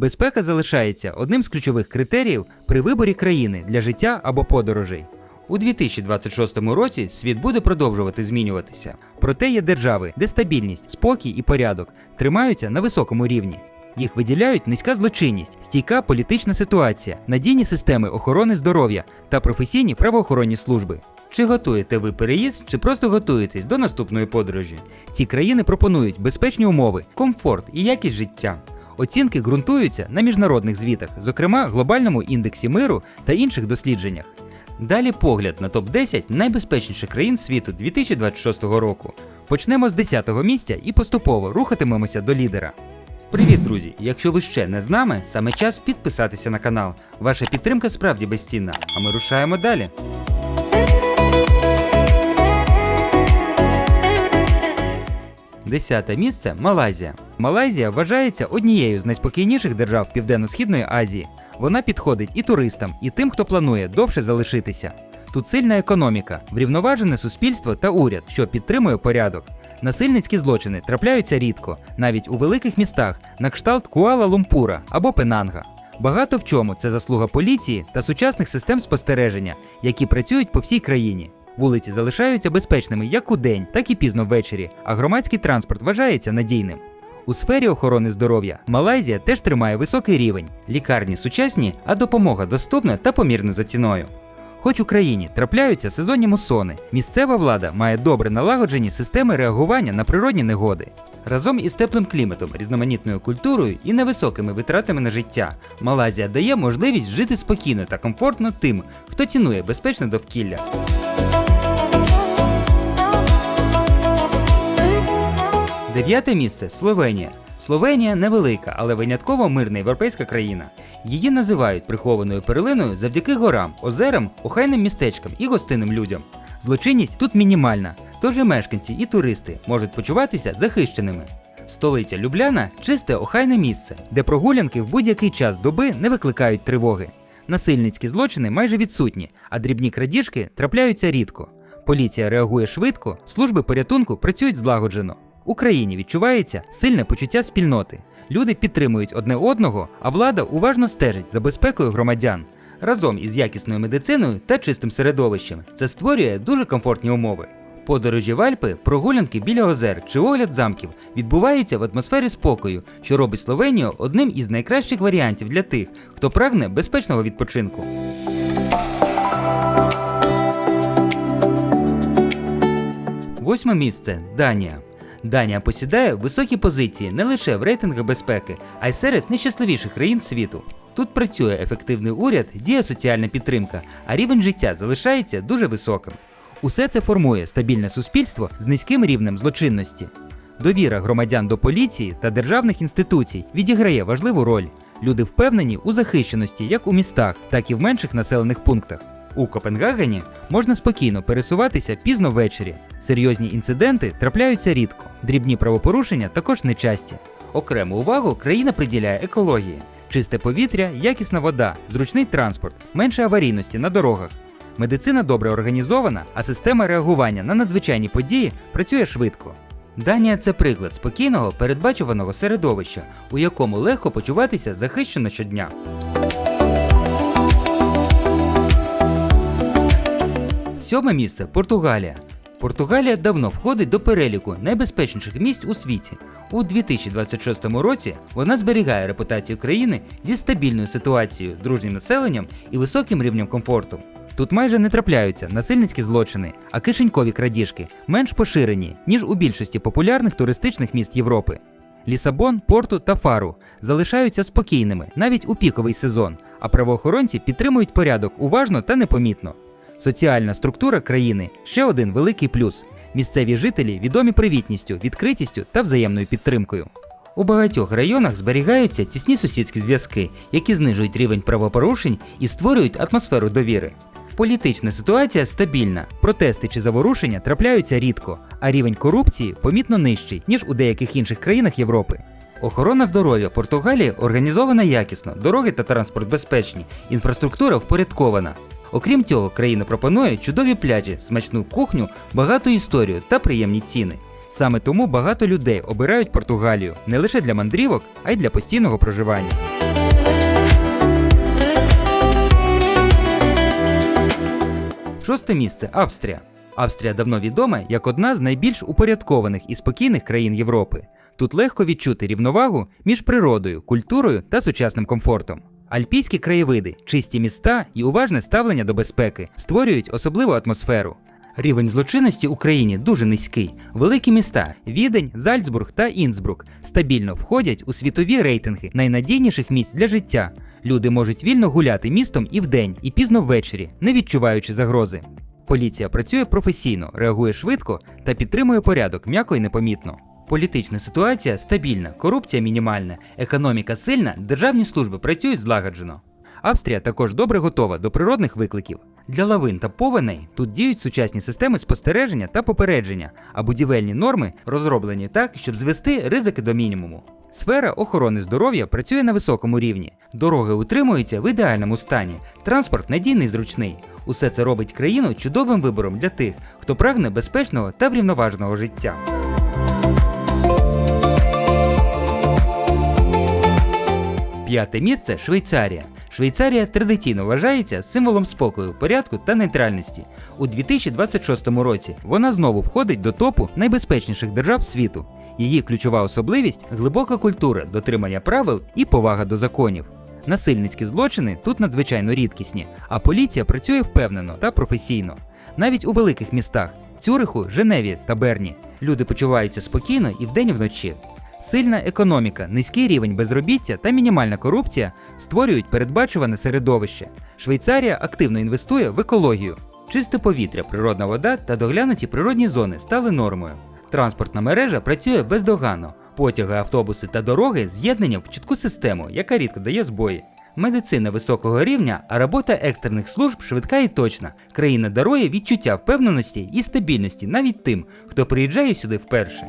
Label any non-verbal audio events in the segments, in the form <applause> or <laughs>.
Безпека залишається одним з ключових критеріїв при виборі країни для життя або подорожей. У 2026 році світ буде продовжувати змінюватися. Проте є держави, де стабільність, спокій і порядок тримаються на високому рівні. Їх виділяють низька злочинність, стійка політична ситуація, надійні системи охорони здоров'я та професійні правоохоронні служби. Чи готуєте ви переїзд, чи просто готуєтесь до наступної подорожі? Ці країни пропонують безпечні умови, комфорт і якість життя. Оцінки ґрунтуються на міжнародних звітах, зокрема глобальному індексі миру та інших дослідженнях. Далі погляд на топ-10 найбезпечніших країн світу 2026 року. Почнемо з 10-го місця і поступово рухатимемося до лідера. Привіт, друзі! Якщо ви ще не з нами, саме час підписатися на канал. Ваша підтримка справді безцінна, а ми рушаємо далі. Десяте місце Малайзія. Малайзія вважається однією з найспокійніших держав Південно-Східної Азії. Вона підходить і туристам, і тим, хто планує довше залишитися. Тут сильна економіка, врівноважене суспільство та уряд, що підтримує порядок. Насильницькі злочини трапляються рідко, навіть у великих містах, на кшталт Куала-Лумпура або Пенанга. Багато в чому це заслуга поліції та сучасних систем спостереження, які працюють по всій країні. Вулиці залишаються безпечними як у день, так і пізно ввечері, а громадський транспорт вважається надійним. У сфері охорони здоров'я Малайзія теж тримає високий рівень. Лікарні сучасні, а допомога доступна та помірна за ціною. Хоч у країні трапляються сезонні мусони, місцева влада має добре налагоджені системи реагування на природні негоди. Разом із теплим кліматом, різноманітною культурою і невисокими витратами на життя, Малайзія дає можливість жити спокійно та комфортно тим, хто цінує безпечне довкілля. Дев'яте місце Словенія. Словенія невелика, але винятково мирна європейська країна. Її називають прихованою перлиною завдяки горам, озерам, охайним містечкам і гостинним людям. Злочинність тут мінімальна, тож і мешканці, і туристи можуть почуватися захищеними. Столиця Любляна чисте охайне місце, де прогулянки в будь-який час доби не викликають тривоги. Насильницькі злочини майже відсутні, а дрібні крадіжки трапляються рідко. Поліція реагує швидко, служби порятунку працюють злагоджено. У країні відчувається сильне почуття спільноти. Люди підтримують одне одного, а влада уважно стежить за безпекою громадян. Разом із якісною медициною та чистим середовищем це створює дуже комфортні умови. Подорожі в Альпи, прогулянки біля озер чи огляд замків відбуваються в атмосфері спокою, що робить Словенію одним із найкращих варіантів для тих, хто прагне безпечного відпочинку. Восьме місце Данія. Данія посідає високі позиції не лише в рейтингах безпеки, а й серед найщасливіших країн світу. Тут працює ефективний уряд, діє соціальна підтримка, а рівень життя залишається дуже високим. Усе це формує стабільне суспільство з низьким рівнем злочинності. Довіра громадян до поліції та державних інституцій відіграє важливу роль. Люди впевнені у захищеності як у містах, так і в менших населених пунктах. У Копенгагені можна спокійно пересуватися пізно ввечері. Серйозні інциденти трапляються рідко. Дрібні правопорушення також нечасті. Окрему увагу країна приділяє екології: чисте повітря, якісна вода, зручний транспорт, менше аварійності на дорогах. Медицина добре організована, а система реагування на надзвичайні події працює швидко. Данія це приклад спокійного, передбачуваного середовища, у якому легко почуватися захищено щодня. Сьоме місце Португалія. Португалія давно входить до переліку найбезпечніших місць у світі. У 2026 році вона зберігає репутацію країни зі стабільною ситуацією, дружнім населенням і високим рівнем комфорту. Тут майже не трапляються насильницькі злочини, а кишенькові крадіжки менш поширені, ніж у більшості популярних туристичних міст Європи. Лісабон, Порту та Фару залишаються спокійними навіть у піковий сезон, а правоохоронці підтримують порядок уважно та непомітно. Соціальна структура країни ще один великий плюс. Місцеві жителі відомі привітністю, відкритістю та взаємною підтримкою. У багатьох районах зберігаються тісні сусідські зв'язки, які знижують рівень правопорушень і створюють атмосферу довіри. Політична ситуація стабільна, протести чи заворушення трапляються рідко, а рівень корупції помітно нижчий, ніж у деяких інших країнах Європи. Охорона здоров'я Португалії організована якісно, дороги та транспорт безпечні, інфраструктура впорядкована. Окрім цього, країна пропонує чудові пляжі, смачну кухню, багату історію та приємні ціни. Саме тому багато людей обирають Португалію не лише для мандрівок, а й для постійного проживання. Шосте місце Австрія. Австрія давно відома як одна з найбільш упорядкованих і спокійних країн Європи. Тут легко відчути рівновагу між природою, культурою та сучасним комфортом. Альпійські краєвиди, чисті міста і уважне ставлення до безпеки створюють особливу атмосферу. Рівень злочинності в Україні дуже низький. Великі міста Відень, Зальцбург та Інсбрук стабільно входять у світові рейтинги найнадійніших місць для життя. Люди можуть вільно гуляти містом і вдень, і пізно ввечері, не відчуваючи загрози. Поліція працює професійно, реагує швидко та підтримує порядок м'яко і непомітно. Політична ситуація стабільна, корупція мінімальна, економіка сильна, державні служби працюють злагоджено. Австрія також добре готова до природних викликів. Для лавин та повеней тут діють сучасні системи спостереження та попередження, а будівельні норми розроблені так, щоб звести ризики до мінімуму. Сфера охорони здоров'я працює на високому рівні, дороги утримуються в ідеальному стані, транспорт надійний і зручний. Усе це робить країну чудовим вибором для тих, хто прагне безпечного та врівноваженого життя. П'яте місце Швейцарія. Швейцарія традиційно вважається символом спокою, порядку та нейтральності. У 2026 році вона знову входить до топу найбезпечніших держав світу. Її ключова особливість глибока культура, дотримання правил і повага до законів. Насильницькі злочини тут надзвичайно рідкісні, а поліція працює впевнено та професійно. Навіть у великих містах Цюриху, Женеві та Берні люди почуваються спокійно і вдень і вночі. Сильна економіка, низький рівень безробіття та мінімальна корупція створюють передбачуване середовище. Швейцарія активно інвестує в екологію. Чисте повітря, природна вода та доглянуті природні зони стали нормою. Транспортна мережа працює бездоганно. Потяги, автобуси та дороги з'єднані в чітку систему, яка рідко дає збої. Медицина високого рівня, а робота екстрених служб швидка і точна. Країна дарує відчуття впевненості і стабільності навіть тим, хто приїжджає сюди вперше.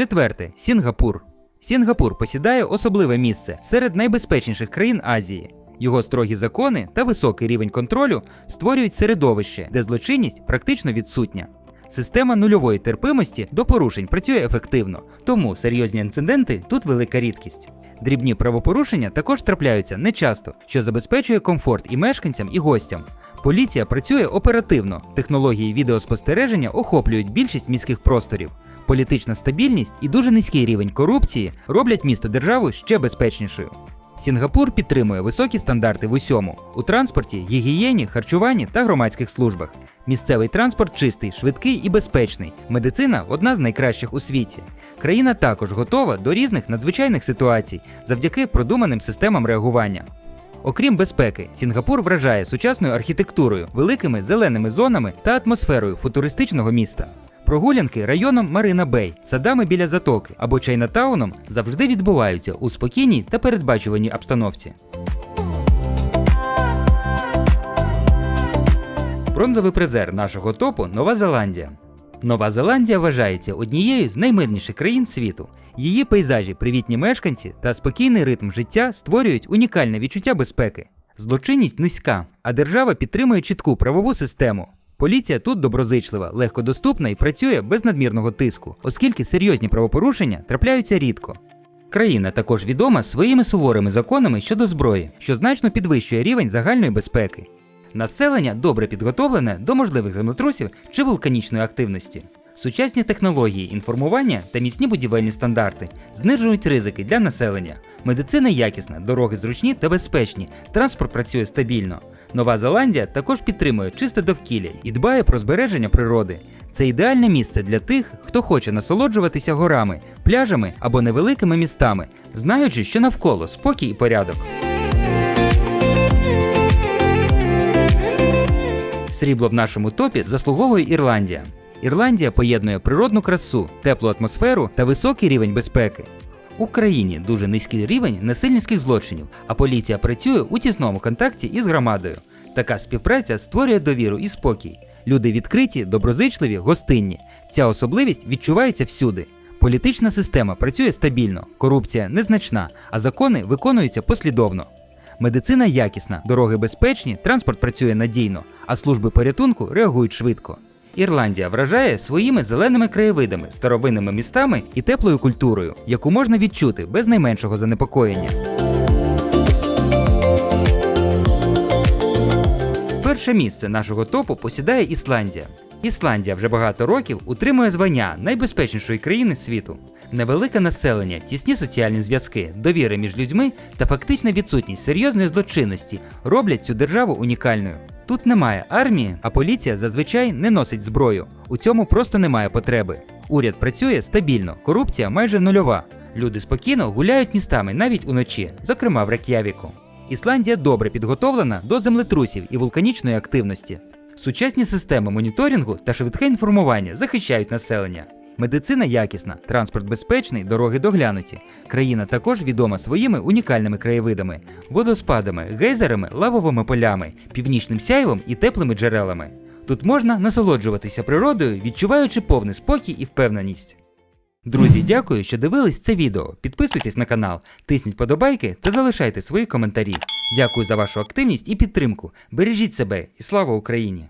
Четверте Сінгапур. Сінгапур посідає особливе місце серед найбезпечніших країн Азії. Його строгі закони та високий рівень контролю створюють середовище, де злочинність практично відсутня. Система нульової терпимості до порушень працює ефективно, тому серйозні інциденти тут велика рідкість. Дрібні правопорушення також трапляються нечасто, що забезпечує комфорт і мешканцям, і гостям. Поліція працює оперативно, технології відеоспостереження охоплюють більшість міських просторів. Політична стабільність і дуже низький рівень корупції роблять місто державу ще безпечнішою. Сінгапур підтримує високі стандарти в усьому у транспорті, гігієні, харчуванні та громадських службах. Місцевий транспорт чистий, швидкий і безпечний. Медицина одна з найкращих у світі. Країна також готова до різних надзвичайних ситуацій завдяки продуманим системам реагування. Окрім безпеки, Сінгапур вражає сучасною архітектурою, великими зеленими зонами та атмосферою футуристичного міста. Прогулянки районом Марина Бей, садами біля затоки або Чайнатауном завжди відбуваються у спокійній та передбачуваній обстановці. Бронзовий призер нашого топу Нова Зеландія. Нова Зеландія вважається однією з наймирніших країн світу. Її пейзажі, привітні мешканці та спокійний ритм життя створюють унікальне відчуття безпеки. Злочинність низька, а держава підтримує чітку правову систему. Поліція тут доброзичлива, легкодоступна і працює без надмірного тиску, оскільки серйозні правопорушення трапляються рідко. Країна також відома своїми суворими законами щодо зброї, що значно підвищує рівень загальної безпеки. Населення добре підготовлене до можливих землетрусів чи вулканічної активності. Сучасні технології інформування та міцні будівельні стандарти знижують ризики для населення. Медицина якісна, дороги зручні та безпечні, транспорт працює стабільно. Нова Зеландія також підтримує чисте довкілля і дбає про збереження природи. Це ідеальне місце для тих, хто хоче насолоджуватися горами, пляжами або невеликими містами, знаючи, що навколо спокій і порядок. Срібло в нашому топі заслуговує Ірландія. Ірландія поєднує природну красу, теплу атмосферу та високий рівень безпеки. У країні дуже низький рівень насильницьких злочинів, а поліція працює у тісному контакті із громадою. Така співпраця створює довіру і спокій. Люди відкриті, доброзичливі, гостинні. Ця особливість відчувається всюди. Політична система працює стабільно, корупція незначна, а закони виконуються послідовно. Медицина якісна, дороги безпечні, транспорт працює надійно, а служби порятунку реагують швидко. Ірландія вражає своїми зеленими краєвидами, старовинними містами і теплою культурою, яку можна відчути без найменшого занепокоєння. перше місце нашого топу посідає Ісландія. Ісландія вже багато років утримує звання найбезпечнішої країни світу. Невелике населення, тісні соціальні зв'язки, довіри між людьми та фактична відсутність серйозної злочинності роблять цю державу унікальною. Тут немає армії, а поліція зазвичай не носить зброю. У цьому просто немає потреби. Уряд працює стабільно, корупція майже нульова. Люди спокійно гуляють містами навіть уночі, зокрема в Рек'явіку. Ісландія добре підготовлена до землетрусів і вулканічної активності. Сучасні системи моніторингу та швидке інформування захищають населення. Медицина якісна, транспорт безпечний, дороги доглянуті. Країна також відома своїми унікальними краєвидами, водоспадами, гейзерами, лавовими полями, північним сяйвом і теплими джерелами. Тут можна насолоджуватися природою, відчуваючи повний спокій і впевненість. Друзі, <laughs> дякую, що дивились це відео. Підписуйтесь на канал, тисніть подобайки та залишайте свої коментарі. Дякую за вашу активність і підтримку. Бережіть себе і слава Україні!